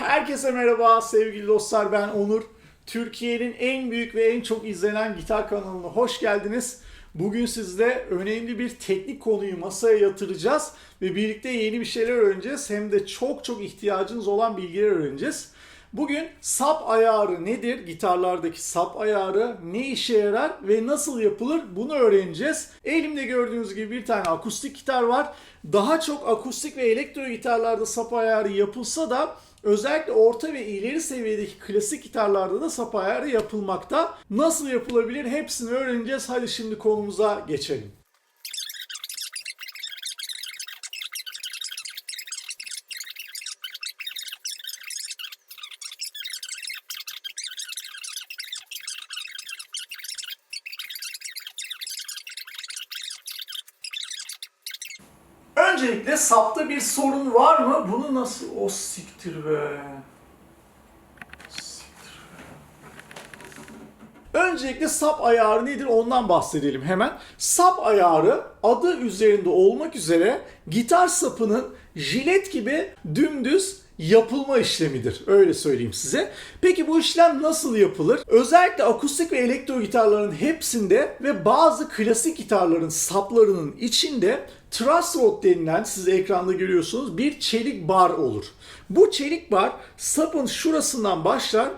Herkese merhaba sevgili dostlar ben Onur. Türkiye'nin en büyük ve en çok izlenen gitar kanalına hoş geldiniz. Bugün sizle önemli bir teknik konuyu masaya yatıracağız ve birlikte yeni bir şeyler öğreneceğiz. Hem de çok çok ihtiyacınız olan bilgiler öğreneceğiz. Bugün sap ayarı nedir? Gitarlardaki sap ayarı ne işe yarar ve nasıl yapılır? Bunu öğreneceğiz. Elimde gördüğünüz gibi bir tane akustik gitar var. Daha çok akustik ve elektro gitarlarda sap ayarı yapılsa da Özellikle orta ve ileri seviyedeki klasik gitarlarda da sap ayarı yapılmakta. Nasıl yapılabilir hepsini öğreneceğiz. Hadi şimdi konumuza geçelim. Öncelikle sapta bir sorun var mı? Bunu nasıl... O siktir be. Siktir be. Öncelikle sap ayarı nedir ondan bahsedelim hemen. Sap ayarı adı üzerinde olmak üzere gitar sapının jilet gibi dümdüz yapılma işlemidir. Öyle söyleyeyim size. Peki bu işlem nasıl yapılır? Özellikle akustik ve elektro gitarların hepsinde ve bazı klasik gitarların saplarının içinde truss rod denilen siz ekranda görüyorsunuz bir çelik bar olur. Bu çelik bar sapın şurasından başlar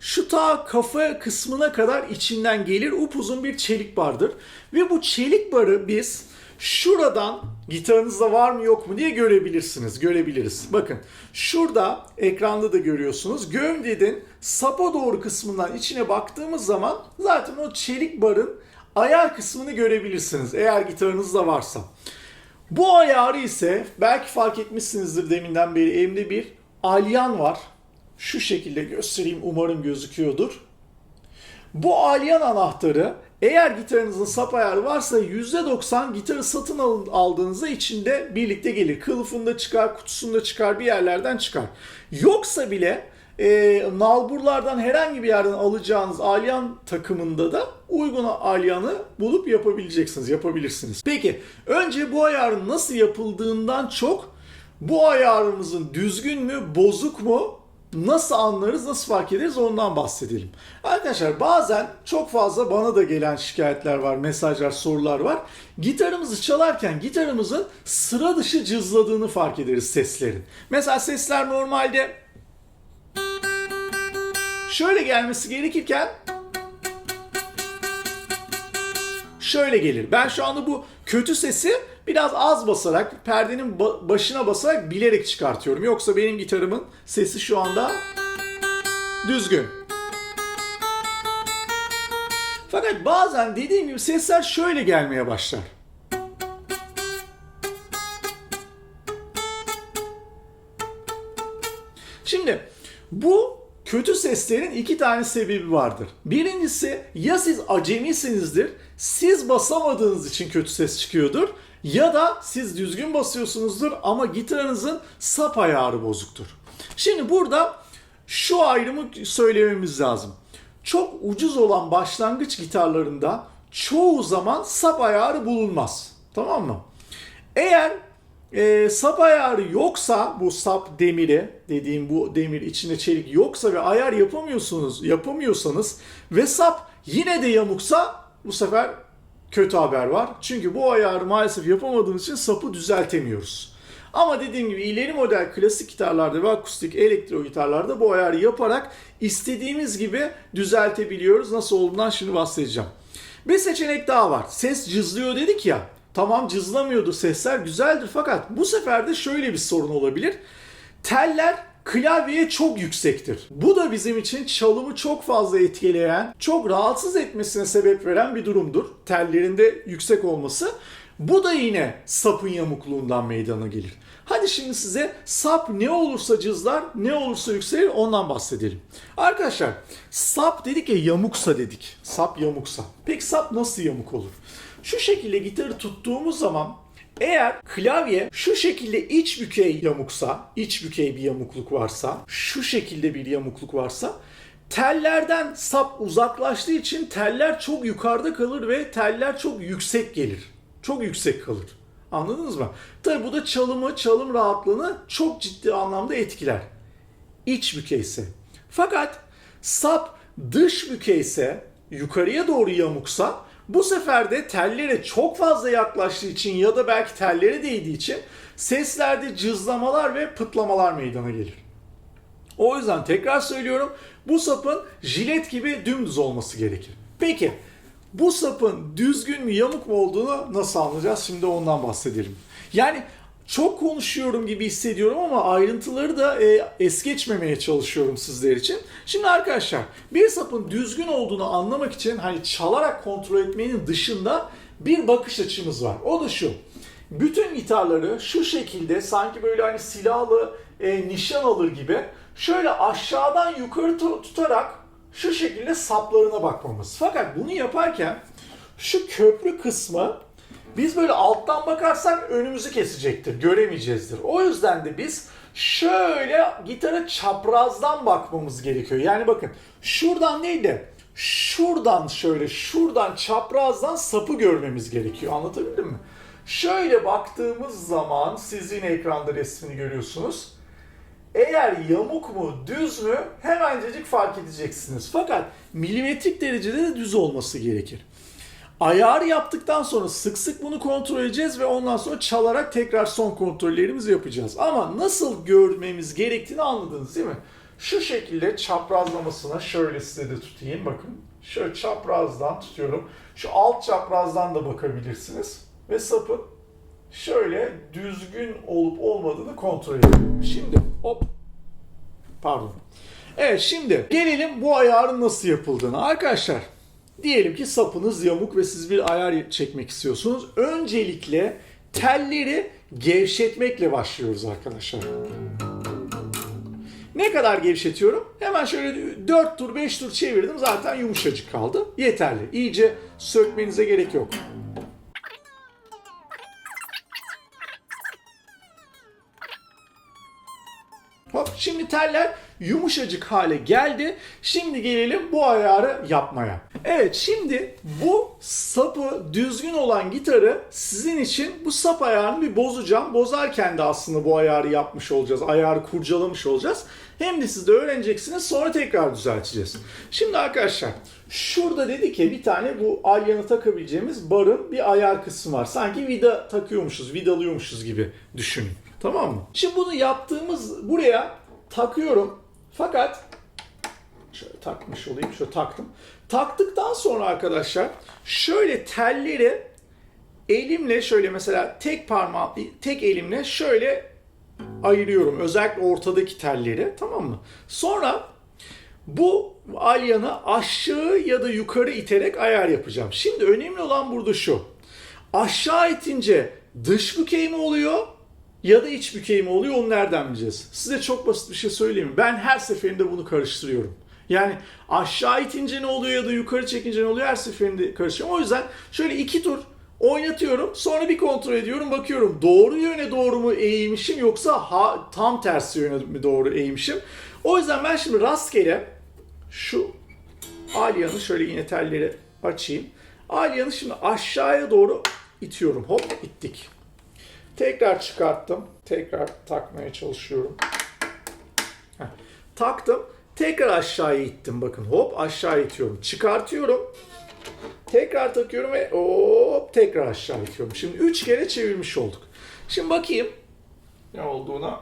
şu ta kafa kısmına kadar içinden gelir upuzun bir çelik bardır. Ve bu çelik barı biz şuradan gitarınızda var mı yok mu diye görebilirsiniz. Görebiliriz. Bakın şurada ekranda da görüyorsunuz. Gömdedin sapa doğru kısmından içine baktığımız zaman zaten o çelik barın ayar kısmını görebilirsiniz. Eğer gitarınızda varsa. Bu ayarı ise belki fark etmişsinizdir deminden beri elimde bir alyan var. Şu şekilde göstereyim umarım gözüküyordur. Bu alyan anahtarı eğer gitarınızın sap ayarı varsa %90 gitarı satın aldığınızda içinde birlikte gelir. Kılıfında çıkar, kutusunda çıkar, bir yerlerden çıkar. Yoksa bile e, nalburlardan herhangi bir yerden alacağınız alyan takımında da uygun alyanı bulup yapabileceksiniz, yapabilirsiniz. Peki önce bu ayarın nasıl yapıldığından çok bu ayarımızın düzgün mü, bozuk mu nasıl anlarız, nasıl fark ederiz ondan bahsedelim. Arkadaşlar bazen çok fazla bana da gelen şikayetler var, mesajlar, sorular var. Gitarımızı çalarken gitarımızın sıra dışı cızladığını fark ederiz seslerin. Mesela sesler normalde şöyle gelmesi gerekirken şöyle gelir. Ben şu anda bu kötü sesi biraz az basarak, perdenin ba- başına basarak bilerek çıkartıyorum. Yoksa benim gitarımın sesi şu anda düzgün. Fakat bazen dediğim gibi sesler şöyle gelmeye başlar. Şimdi bu kötü seslerin iki tane sebebi vardır. Birincisi ya siz acemisinizdir, siz basamadığınız için kötü ses çıkıyordur. Ya da siz düzgün basıyorsunuzdur ama gitarınızın sap ayarı bozuktur. Şimdi burada şu ayrımı söylememiz lazım. Çok ucuz olan başlangıç gitarlarında çoğu zaman sap ayarı bulunmaz. Tamam mı? Eğer e, sap ayarı yoksa bu sap demiri dediğim bu demir içinde çelik yoksa ve ayar yapamıyorsunuz yapamıyorsanız ve sap yine de yamuksa bu sefer kötü haber var. Çünkü bu ayarı maalesef yapamadığımız için sapı düzeltemiyoruz. Ama dediğim gibi ileri model klasik gitarlarda ve akustik elektro gitarlarda bu ayarı yaparak istediğimiz gibi düzeltebiliyoruz. Nasıl olduğundan şimdi bahsedeceğim. Bir seçenek daha var. Ses cızlıyor dedik ya. Tamam cızlamıyordu sesler güzeldir fakat bu sefer de şöyle bir sorun olabilir. Teller klavyeye çok yüksektir. Bu da bizim için çalımı çok fazla etkileyen, çok rahatsız etmesine sebep veren bir durumdur. Tellerinde yüksek olması. Bu da yine sapın yamukluğundan meydana gelir. Hadi şimdi size sap ne olursa cızlar, ne olursa yükselir ondan bahsedelim. Arkadaşlar sap dedik ya yamuksa dedik. Sap yamuksa. Peki sap nasıl yamuk olur? Şu şekilde gitarı tuttuğumuz zaman eğer klavye şu şekilde iç bükey yamuksa, iç bükey bir yamukluk varsa, şu şekilde bir yamukluk varsa tellerden sap uzaklaştığı için teller çok yukarıda kalır ve teller çok yüksek gelir. Çok yüksek kalır. Anladınız mı? Tabi bu da çalımı, çalım rahatlığını çok ciddi anlamda etkiler. iç bükeyse. Fakat sap dış bükeyse, yukarıya doğru yamuksa bu sefer de tellere çok fazla yaklaştığı için ya da belki tellere değdiği için seslerde cızlamalar ve pıtlamalar meydana gelir. O yüzden tekrar söylüyorum bu sapın jilet gibi dümdüz olması gerekir. Peki bu sapın düzgün mü yamuk mu olduğunu nasıl anlayacağız? Şimdi ondan bahsedelim. Yani çok konuşuyorum gibi hissediyorum ama ayrıntıları da e, es geçmemeye çalışıyorum sizler için. Şimdi arkadaşlar bir sapın düzgün olduğunu anlamak için hani çalarak kontrol etmenin dışında bir bakış açımız var. O da şu. Bütün gitarları şu şekilde sanki böyle hani silahlı e, nişan alır gibi şöyle aşağıdan yukarı tu- tutarak şu şekilde saplarına bakmamız. Fakat bunu yaparken şu köprü kısmı biz böyle alttan bakarsak önümüzü kesecektir, göremeyeceğizdir. O yüzden de biz şöyle gitara çaprazdan bakmamız gerekiyor. Yani bakın şuradan de şuradan şöyle şuradan çaprazdan sapı görmemiz gerekiyor. Anlatabildim mi? Şöyle baktığımız zaman sizin ekranda resmini görüyorsunuz. Eğer yamuk mu düz mü hemencecik fark edeceksiniz. Fakat milimetrik derecede de düz olması gerekir. Ayar yaptıktan sonra sık sık bunu kontrol edeceğiz ve ondan sonra çalarak tekrar son kontrollerimizi yapacağız. Ama nasıl görmemiz gerektiğini anladınız değil mi? Şu şekilde çaprazlamasına şöyle size de tutayım bakın. Şöyle çaprazdan tutuyorum. Şu alt çaprazdan da bakabilirsiniz. Ve sapın şöyle düzgün olup olmadığını kontrol ediyorum. Şimdi hop pardon. Evet şimdi gelelim bu ayarın nasıl yapıldığını. Arkadaşlar diyelim ki sapınız yamuk ve siz bir ayar çekmek istiyorsunuz. Öncelikle telleri gevşetmekle başlıyoruz arkadaşlar. Ne kadar gevşetiyorum? Hemen şöyle 4 tur 5 tur çevirdim zaten yumuşacık kaldı. Yeterli. İyice sökmenize gerek yok. Şimdi teller yumuşacık hale geldi. Şimdi gelelim bu ayarı yapmaya. Evet şimdi bu sapı düzgün olan gitarı sizin için bu sap ayarını bir bozacağım. Bozarken de aslında bu ayarı yapmış olacağız. Ayarı kurcalamış olacağız. Hem de siz de öğreneceksiniz sonra tekrar düzelteceğiz. Şimdi arkadaşlar şurada dedik ya bir tane bu alyanı takabileceğimiz barın bir ayar kısmı var. Sanki vida takıyormuşuz, vidalıyormuşuz gibi düşünün. Tamam mı? Şimdi bunu yaptığımız buraya takıyorum. Fakat şöyle takmış olayım. Şöyle taktım. Taktıktan sonra arkadaşlar şöyle telleri elimle şöyle mesela tek parmağım, tek elimle şöyle ayırıyorum. Özellikle ortadaki telleri. Tamam mı? Sonra bu alyanı aşağı ya da yukarı iterek ayar yapacağım. Şimdi önemli olan burada şu. Aşağı itince dış bükey mi oluyor? Ya da iç bükey mi oluyor onu nereden bileceğiz? Size çok basit bir şey söyleyeyim? Ben her seferinde bunu karıştırıyorum. Yani aşağı itince ne oluyor ya da yukarı çekince ne oluyor her seferinde karıştırıyorum. O yüzden şöyle iki tur oynatıyorum. Sonra bir kontrol ediyorum. Bakıyorum doğru yöne doğru mu eğmişim yoksa ha, tam tersi yöne mi doğru eğmişim. O yüzden ben şimdi rastgele şu alyanı şöyle yine telleri açayım. Alyanı şimdi aşağıya doğru itiyorum. Hop ittik. Tekrar çıkarttım. Tekrar takmaya çalışıyorum. Heh. Taktım. Tekrar aşağıya ittim. Bakın hop aşağı itiyorum. Çıkartıyorum. Tekrar takıyorum ve hop tekrar aşağı itiyorum. Şimdi 3 kere çevirmiş olduk. Şimdi bakayım ne olduğuna.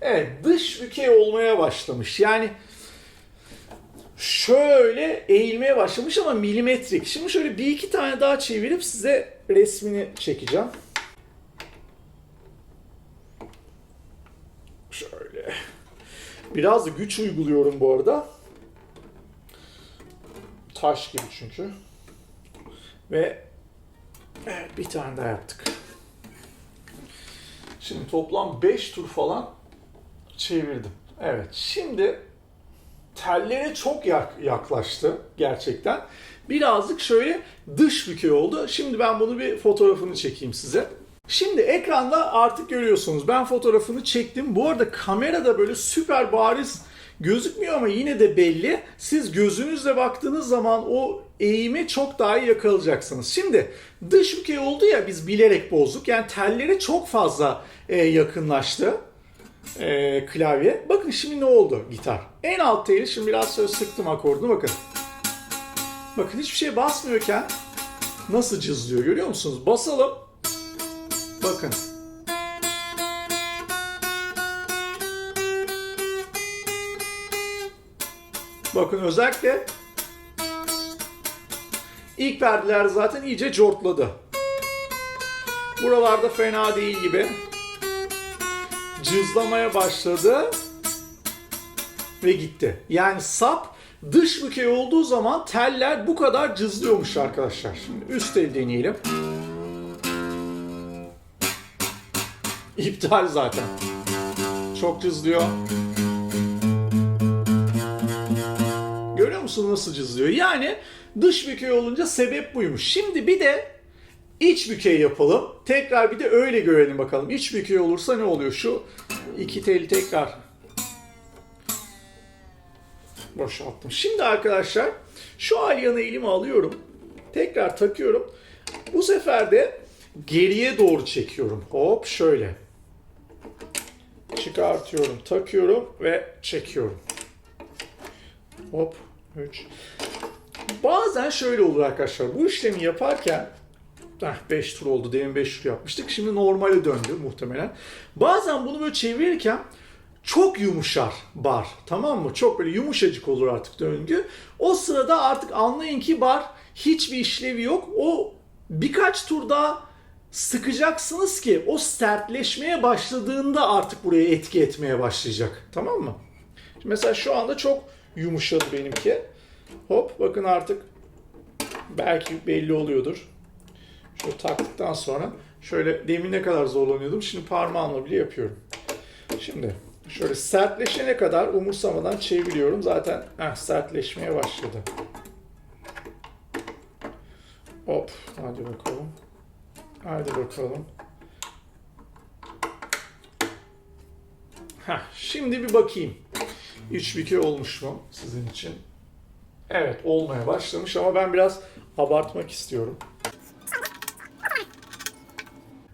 Evet dış bükey olmaya başlamış. Yani şöyle eğilmeye başlamış ama milimetrik. Şimdi şöyle bir iki tane daha çevirip size resmini çekeceğim. Şöyle. Biraz güç uyguluyorum bu arada. Taş gibi çünkü. Ve bir tane daha yaptık. Şimdi toplam 5 tur falan çevirdim. Evet şimdi tellere çok yak- yaklaştı gerçekten. Birazcık şöyle dış bükey oldu. Şimdi ben bunu bir fotoğrafını çekeyim size. Şimdi ekranda artık görüyorsunuz. Ben fotoğrafını çektim. Bu arada kamerada böyle süper bariz gözükmüyor ama yine de belli. Siz gözünüzle baktığınız zaman o eğimi çok daha iyi yakalayacaksınız. Şimdi dış bükey oldu ya biz bilerek bozduk. Yani tellere çok fazla e, yakınlaştı. e, klavye. Bakın şimdi ne oldu gitar? En alt teli şimdi biraz şöyle sıktım akordunu bakın. Bakın hiçbir şeye basmıyorken nasıl cızlıyor görüyor musunuz? Basalım. Bakın. Bakın özellikle ilk perdeler zaten iyice cortladı. Buralarda fena değil gibi. Cızlamaya başladı ve gitti. Yani sap dış bükey olduğu zaman teller bu kadar cızlıyormuş arkadaşlar. Şimdi üst tel deneyelim. İptal zaten. Çok cızlıyor. Görüyor musun nasıl cızlıyor? Yani dış bükey olunca sebep buymuş. Şimdi bir de iç bükey yapalım. Tekrar bir de öyle görelim bakalım. İç bükey olursa ne oluyor? Şu iki teli tekrar boşalttım. Şimdi arkadaşlar şu alyanı elime alıyorum. Tekrar takıyorum. Bu sefer de geriye doğru çekiyorum. Hop şöyle. Çıkartıyorum, takıyorum ve çekiyorum. Hop 3. Bazen şöyle olur arkadaşlar. Bu işlemi yaparken 5 tur oldu. Demin 5 tur yapmıştık. Şimdi normale döndü muhtemelen. Bazen bunu böyle çevirirken çok yumuşar bar. Tamam mı? Çok böyle yumuşacık olur artık döngü. O sırada artık anlayın ki bar hiçbir işlevi yok. O birkaç tur daha sıkacaksınız ki o sertleşmeye başladığında artık buraya etki etmeye başlayacak. Tamam mı? Şimdi mesela şu anda çok yumuşadı benimki. Hop bakın artık belki belli oluyordur. Şöyle taktıktan sonra şöyle demin ne kadar zorlanıyordum. Şimdi parmağımla bile yapıyorum. Şimdi şöyle sertleşene kadar umursamadan çeviriyorum. Zaten heh, sertleşmeye başladı. Hop hadi bakalım. Hadi bakalım. Heh, şimdi bir bakayım. İç bükey olmuş mu sizin için? Evet olmaya başlamış ama ben biraz abartmak istiyorum.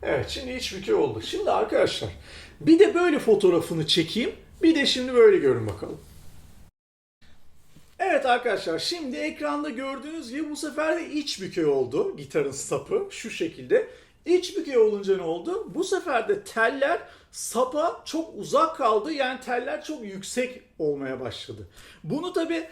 Evet şimdi iç bükey oldu. Şimdi arkadaşlar bir de böyle fotoğrafını çekeyim. Bir de şimdi böyle görün bakalım. Evet arkadaşlar şimdi ekranda gördüğünüz gibi bu sefer de iç bükey oldu gitarın sapı şu şekilde. İç bükey olunca ne oldu? Bu sefer de teller sapa çok uzak kaldı. Yani teller çok yüksek olmaya başladı. Bunu tabi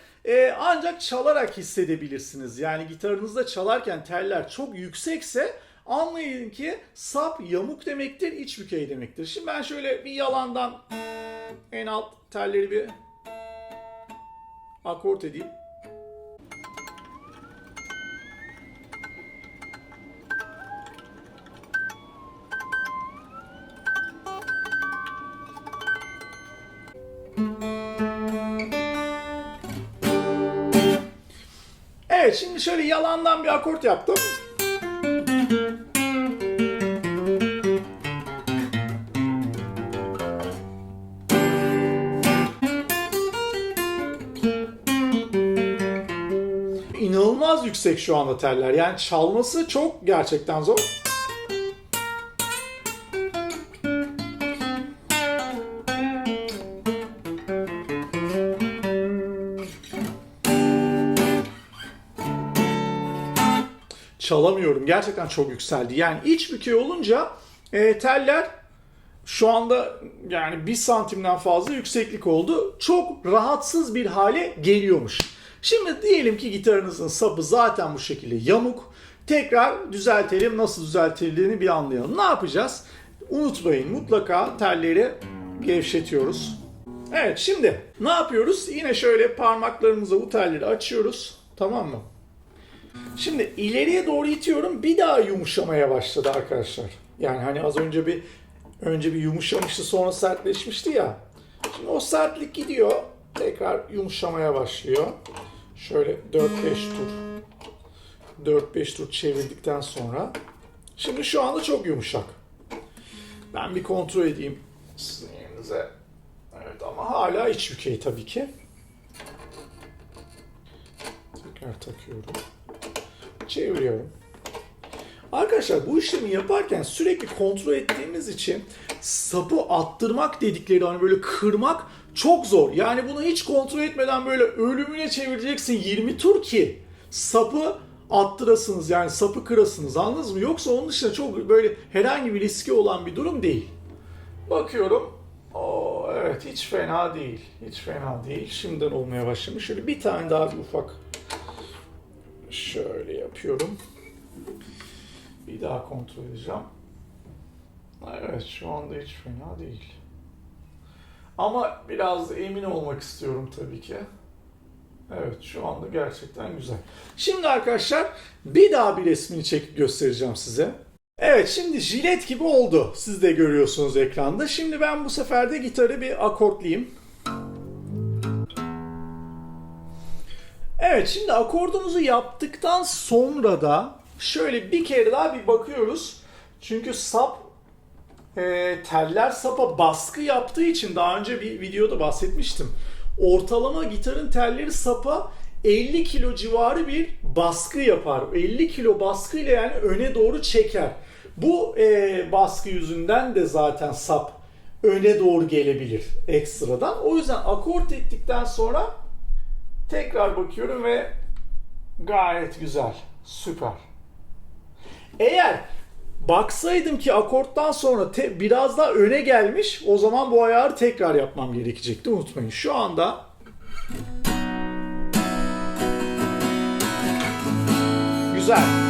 ancak çalarak hissedebilirsiniz. Yani gitarınızda çalarken teller çok yüksekse anlayın ki sap yamuk demektir, iç bükey demektir. Şimdi ben şöyle bir yalandan en alt telleri bir akort edeyim. Evet şimdi şöyle yalandan bir akort yaptım. Yüksek şu anda teller. Yani çalması çok gerçekten zor. çalamıyorum. Gerçekten çok yükseldi. Yani iç bükey olunca e, teller şu anda yani bir santimden fazla yükseklik oldu. Çok rahatsız bir hale geliyormuş. Şimdi diyelim ki gitarınızın sapı zaten bu şekilde yamuk. Tekrar düzeltelim. Nasıl düzeltildiğini bir anlayalım. Ne yapacağız? Unutmayın mutlaka telleri gevşetiyoruz. Evet şimdi ne yapıyoruz? Yine şöyle parmaklarımızla bu telleri açıyoruz. Tamam mı? Şimdi ileriye doğru itiyorum. Bir daha yumuşamaya başladı arkadaşlar. Yani hani az önce bir önce bir yumuşamıştı sonra sertleşmişti ya. Şimdi o sertlik gidiyor. Tekrar yumuşamaya başlıyor. Şöyle 4-5 tur 4-5 tur çevirdikten sonra şimdi şu anda çok yumuşak. Ben bir kontrol edeyim sizin yerinize. Evet ama hala iç bükey tabii ki. Tekrar takıyorum çeviriyorum. Arkadaşlar bu işlemi yaparken sürekli kontrol ettiğimiz için sapı attırmak dedikleri hani böyle kırmak çok zor. Yani bunu hiç kontrol etmeden böyle ölümüne çevireceksin 20 tur ki sapı attırasınız yani sapı kırasınız anladınız mı? Yoksa onun dışında çok böyle herhangi bir riski olan bir durum değil. Bakıyorum. Oo, evet hiç fena değil. Hiç fena değil. Şimdiden olmaya başlamış. Şöyle bir tane daha bir ufak şöyle yapıyorum. Bir daha kontrol edeceğim. Evet şu anda hiç fena değil. Ama biraz emin olmak istiyorum tabii ki. Evet şu anda gerçekten güzel. Şimdi arkadaşlar bir daha bir resmini çekip göstereceğim size. Evet şimdi jilet gibi oldu. Siz de görüyorsunuz ekranda. Şimdi ben bu sefer de gitarı bir akortlayayım. Evet şimdi akordumuzu yaptıktan sonra da şöyle bir kere daha bir bakıyoruz. Çünkü sap e, teller sapa baskı yaptığı için daha önce bir videoda bahsetmiştim. Ortalama gitarın telleri sapa 50 kilo civarı bir baskı yapar. 50 kilo baskıyla yani öne doğru çeker. Bu e, baskı yüzünden de zaten sap öne doğru gelebilir ekstradan. O yüzden akort ettikten sonra tekrar bakıyorum ve gayet güzel. Süper. Eğer baksaydım ki akorttan sonra te- biraz daha öne gelmiş o zaman bu ayarı tekrar yapmam gerekecekti unutmayın. Şu anda güzel.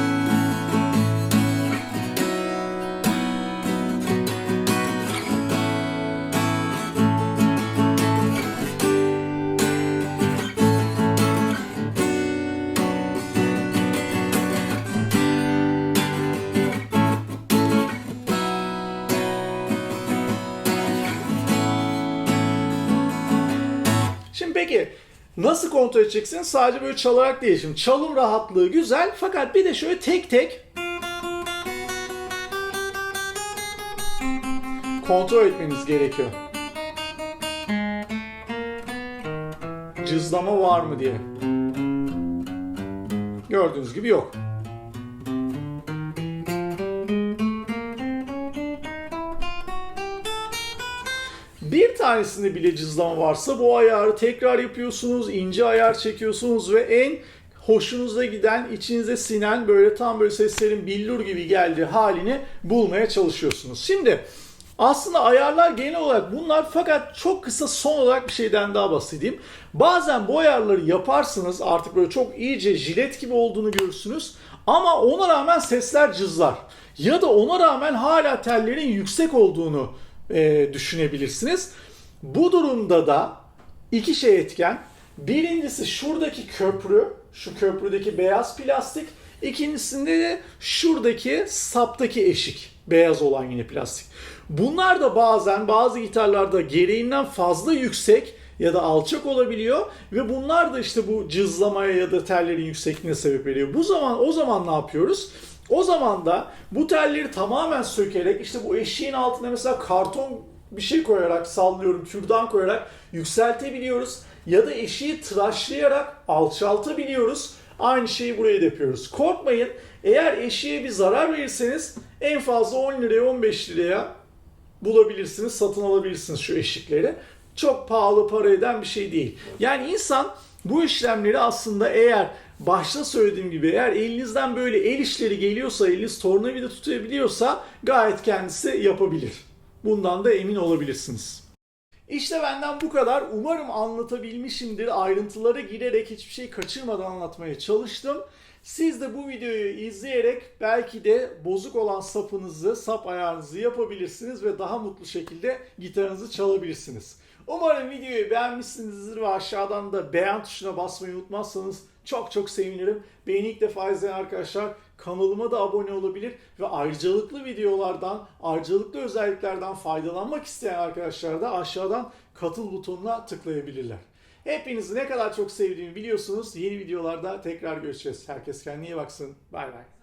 Nasıl kontrol edeceksin? Sadece böyle çalarak değil. Şimdi çalım rahatlığı güzel fakat bir de şöyle tek tek kontrol etmeniz gerekiyor. Cızlama var mı diye. Gördüğünüz gibi yok. Tanesinde bile cızlama varsa bu ayarı tekrar yapıyorsunuz, ince ayar çekiyorsunuz ve en hoşunuza giden, içinize sinen böyle tam böyle seslerin billur gibi geldiği halini bulmaya çalışıyorsunuz. Şimdi aslında ayarlar genel olarak bunlar fakat çok kısa son olarak bir şeyden daha bahsedeyim. Bazen bu ayarları yaparsınız artık böyle çok iyice jilet gibi olduğunu görürsünüz ama ona rağmen sesler cızlar. Ya da ona rağmen hala tellerin yüksek olduğunu e, düşünebilirsiniz. Bu durumda da iki şey etken. Birincisi şuradaki köprü, şu köprüdeki beyaz plastik. İkincisinde de şuradaki saptaki eşik, beyaz olan yine plastik. Bunlar da bazen bazı gitarlarda gereğinden fazla yüksek ya da alçak olabiliyor ve bunlar da işte bu cızlamaya ya da tellerin yüksekliğine sebep veriyor. Bu zaman o zaman ne yapıyoruz? O zaman da bu telleri tamamen sökerek işte bu eşiğin altına mesela karton bir şey koyarak sallıyorum kürdan koyarak yükseltebiliyoruz. Ya da eşiği tıraşlayarak alçaltabiliyoruz. Aynı şeyi buraya da yapıyoruz. Korkmayın eğer eşiğe bir zarar verirseniz en fazla 10 liraya 15 liraya bulabilirsiniz, satın alabilirsiniz şu eşikleri. Çok pahalı para eden bir şey değil. Yani insan bu işlemleri aslında eğer başta söylediğim gibi eğer elinizden böyle el işleri geliyorsa, eliniz tornavida tutabiliyorsa gayet kendisi yapabilir. Bundan da emin olabilirsiniz. İşte benden bu kadar. Umarım anlatabilmişimdir. Ayrıntılara girerek hiçbir şey kaçırmadan anlatmaya çalıştım. Siz de bu videoyu izleyerek belki de bozuk olan sapınızı, sap ayarınızı yapabilirsiniz ve daha mutlu şekilde gitarınızı çalabilirsiniz. Umarım videoyu beğenmişsinizdir ve aşağıdan da beğen tuşuna basmayı unutmazsanız çok çok sevinirim. Beni ilk defa izleyen arkadaşlar kanalıma da abone olabilir ve ayrıcalıklı videolardan, ayrıcalıklı özelliklerden faydalanmak isteyen arkadaşlar da aşağıdan katıl butonuna tıklayabilirler. Hepinizi ne kadar çok sevdiğimi biliyorsunuz. Yeni videolarda tekrar görüşeceğiz. Herkes kendine iyi baksın. Bay bay.